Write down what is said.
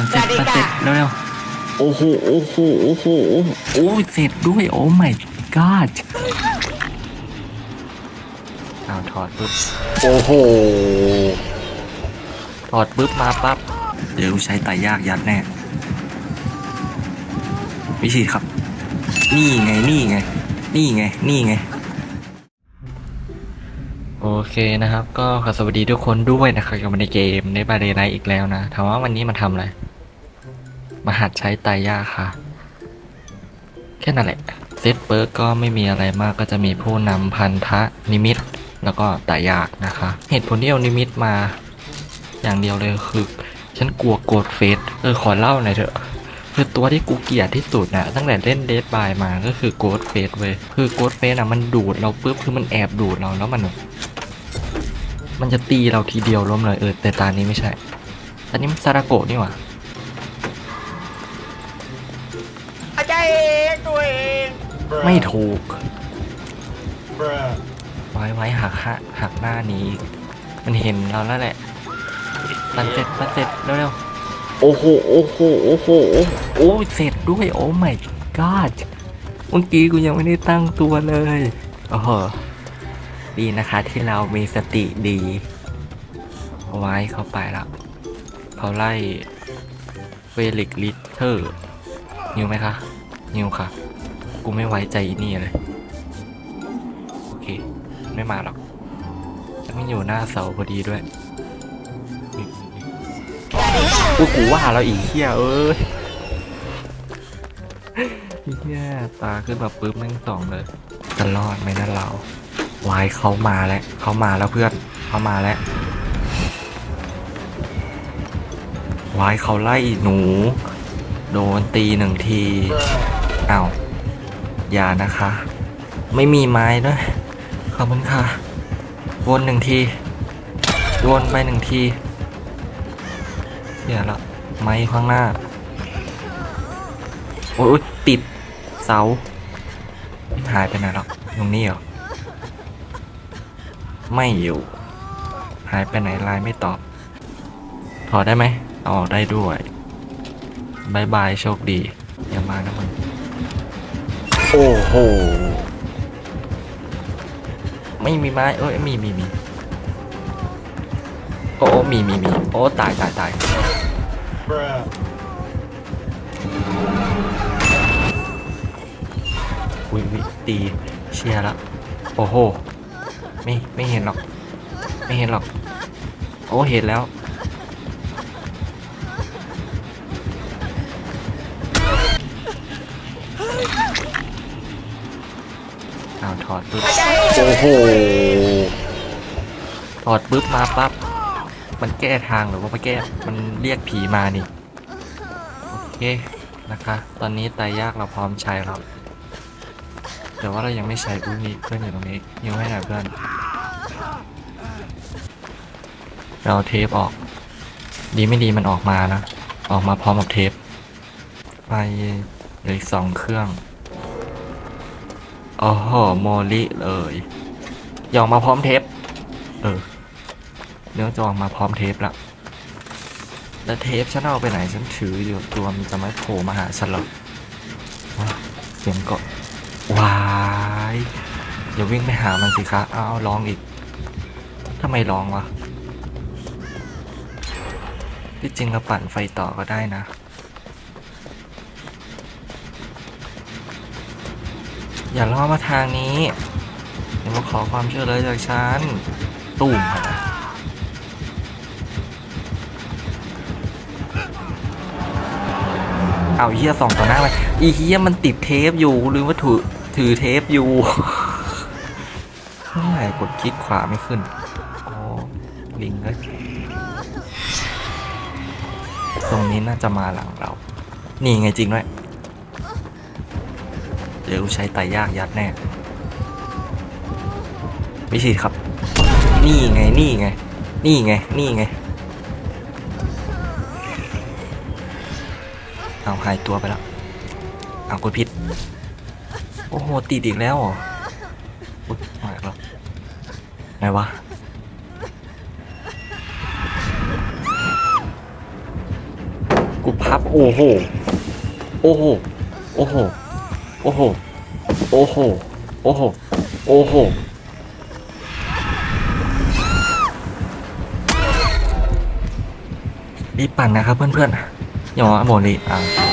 ปั่นเสร็จปั่นเสร็จเร็วๆโอ้โหโอ้โหโอ้โหโอ้ยเสร็จด้วยโอ้ my god เอาถอดปุ๊บโอ้โหถอดปุ๊บมาปั๊บเดี๋ยวใช้ไตายากยัดแน่วิธีครับ นี่ไงนี่ไง นี่ไง นี่ไง โอเคนะครับ ก็ขอสวัสดีทุกคนด้วยนะครับกับในเกมในบาเดไนอีกแล้วนะถามว่าวันนี้มาทำอะไร มาหัดใช้ไตายากค่ะ แค่นั้นแหละเซตเปิร์กก็ไม่มีอะไรมากก็จะมีผู้นำพันธะนิมิต แล้วก็ไตายากนะคะ เหตุผลที่เอานิมิตมา อย่างเดียวเลยคือ ฉันกลัวโกดเฟสเออขอเล่าหน่อยเถอะคือตัวที่กูเกลียดที่สุดนะตั้งแต่เล่นเด d บายมาก็คือโกดเฟสเว้ยคือโกดเฟสอะมันดูดเราปุ๊บคือมันแอบดูดเราแล้วมัน มันจะตีเราทีเดียวล้มเลยเออแต่ตานี้ไม่ใช่ตานี้มันซาราโกะนี่หว่า อาจารย์เองตัวเองไม่ถูก Bruh. ไว้ไว้หักหะหักหน้าหนี้ มันเห็นเราแล้วแหละปันเสร็จปันเสร็จเร็วๆโอ้โหโอ้โหโอ้โหโอ้ยเสร็จด้วยโอ้ my god เมื่อกี้กูยังไม่ได้ตั้งตัวเลยโอ้โหดีนะคะที่เรามีสติดีเอาไว้เข้าไปแล้วเขาไล่เฟลิกลิเทอร์นิวไหมคะ นิวค่ะ กูไม่ไว้ใจอีนี่เลย โอเค ไม่มาหรอกจะไม่อยู่หน้าเสาพอดีด้วยกูกูว่าแล้วอีเหี้ยเอ้ยอีเหี้ยตาขึ้นมาปุ๊บแม่งสองเลยจะรอดไหมนั่นเราวายเขามาแล้วเขามาแล้วเพื่อนเขามาแล้ววายเขาไล่หนู โดนตีหนึ่งที อาอย่านะคะ ไม่มีไม้ด้วย ขอบคุณค่ะ วนหนึ่งที วนไปหนึ่งทีเสียละ ไม้ข้างหน้า โอ้ยติดเสา หายไปไหนหรอกตรงนี้เหรอ ไม่อยู่ หายไปไหนไลน์ไม่ตอบ ถอดได้ไหมอาออกได้ด้วยบายบาย โชคดี อย่ามานะมึง โอ้โห ไม่มีไม้เอ้ยมีมีมีโอ้มีมีมีโอ้ตายตายตายวิวิตีเชียร์ละ โอ้โห ไม่ไม่เห็นหรอก ไม่เห็นหรอก โอ้เห็นแล้ว เอาถอดปุ๊บโอ้โหถอดปุ๊บมาปั๊บมันแก้ทางหรือว่าไม่แก้มันเรียกผีมานี่โอเคนะคะ ตอนนี้ตายยากเราพร้อมใช้แล้วแต่ว่าเรายังไม่ใช้อุ้ยมีเพื่อนอยู่ตรงนี้ยังไม่หน่อยเพื่อน เราเทปออก ดีไม่ดีมันออกมานะ ออกมาพร้อมกับเทปไฟเหลืออีกสองเครื่อง อ๋อโมลิเลยยออกมาพร้อมเทป เออ เนื้อจออกมาพร้อมเทปละแล้วเทปฉันเอาไปไหนฉันถืออยู่ตัวมันจะไม่โผล่มาหาฉันหรอกเสียงก็วายอย่าวิ่งไปหามันสิคะเอาเอาร้องอีกทำไมร้องวะที่จริงเราปั่นไฟต่อก็ได้นะ อย่าล่อมาทางนี้อย่ามาขอความช่วยเหลือจากฉันตุ่มเอาเฮียส่องต่อหน้าไปอีเฮียมันติดเทปอยู่หรือว่าถือถือเทปอยู่เฮ้ยกดคลิกขวาไม่ขึ้นอ๋อลิงเลยตรงนี้น่าจะมาหลังเรา นี่ไงจริงด้วย ดี๋ยวใช้ไตายากยัดแน่วิธีครับ นี่ไง นี่ไง นี่ไง นี่ไงเอาหายตัวไปแล้วเอากดผิดโอ้โหติดอีกแล้วเหรออุ๊ยมาแล้วไงวะกูพับ โอ้โห โอ้โห โอ้โห โอ้โห โอ้โห โอ้โห โอ้โห รีบปั่นนะครับเพื่อนๆอย่ามาโมลีอ่า